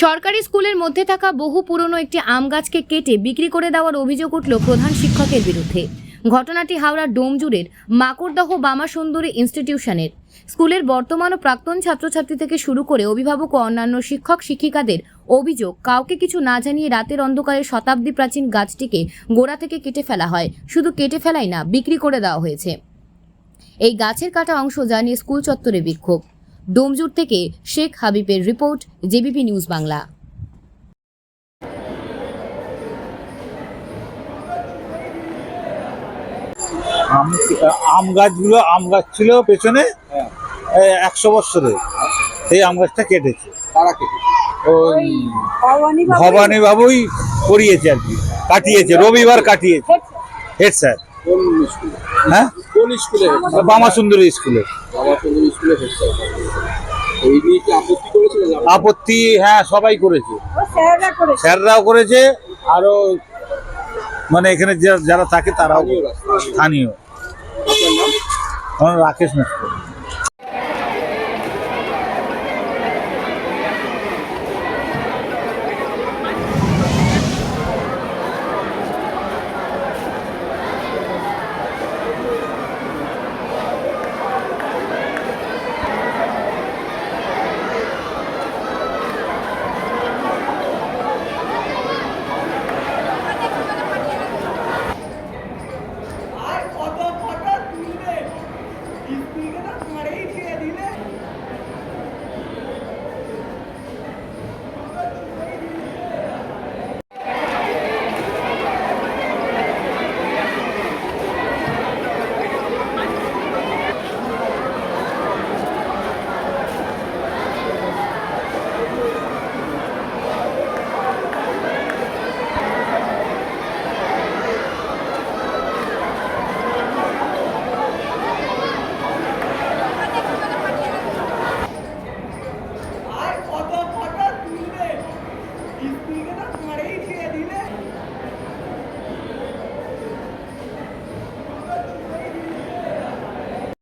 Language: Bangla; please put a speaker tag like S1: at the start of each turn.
S1: সরকারি স্কুলের মধ্যে থাকা বহু পুরনো একটি আম গাছকে কেটে বিক্রি করে দেওয়ার অভিযোগ উঠল প্রধান শিক্ষকের বিরুদ্ধে। ঘটনাটি হাওড়ার ডোমজুড়ের মাকড়দহ বামা সুন্দরী ইনস্টিটিউশনের। স্কুলের বর্তমান ও প্রাক্তন ছাত্রছাত্রী থেকে শুরু করে অভিভাবক ও অন্যান্য শিক্ষক শিক্ষিকাদের অভিযোগ, কাউকে কিছু না জানিয়ে রাতের অন্ধকারে শতাব্দী প্রাচীন গাছটিকে গোড়া থেকে কেটে ফেলা হয়। শুধু কেটে ফেলাই না, বিক্রি করে দেওয়া হয়েছে। এই গাছের কাটা অংশ জানিয়ে স্কুল চত্বরে বিক্ষোভ। ডোমজুর থেকে শেখ হাবিবের report J B P news Bangla.
S2: আম গাছগুলো আম গাছ ছিল পেছনে একশো বছরের সেই আম গাছটা কেটেছে।
S3: তারা কেটে
S2: ওই
S4: ভবানী
S2: ভবানী বাবুই করিয়েছে আর কি কাটিয়েছে রবিবার কাটিয়েছে। Head sir. হ্যাঁ
S3: কোন স্কুলে
S2: বামা সুন্দরী স্কুলে।
S3: বাবা কোন স্কুলে হেডস্যার এই নিয়ে কি আপত্তি করেছিলেন
S2: আপত্তি হ্যাঁ সবাই করেছে। স্যাররাও করেছে আরও মানে এখানে যা- যারা থাকে তারাও
S3: স্থানীয়।
S2: আমার রাকেশ মিশ্র দিলে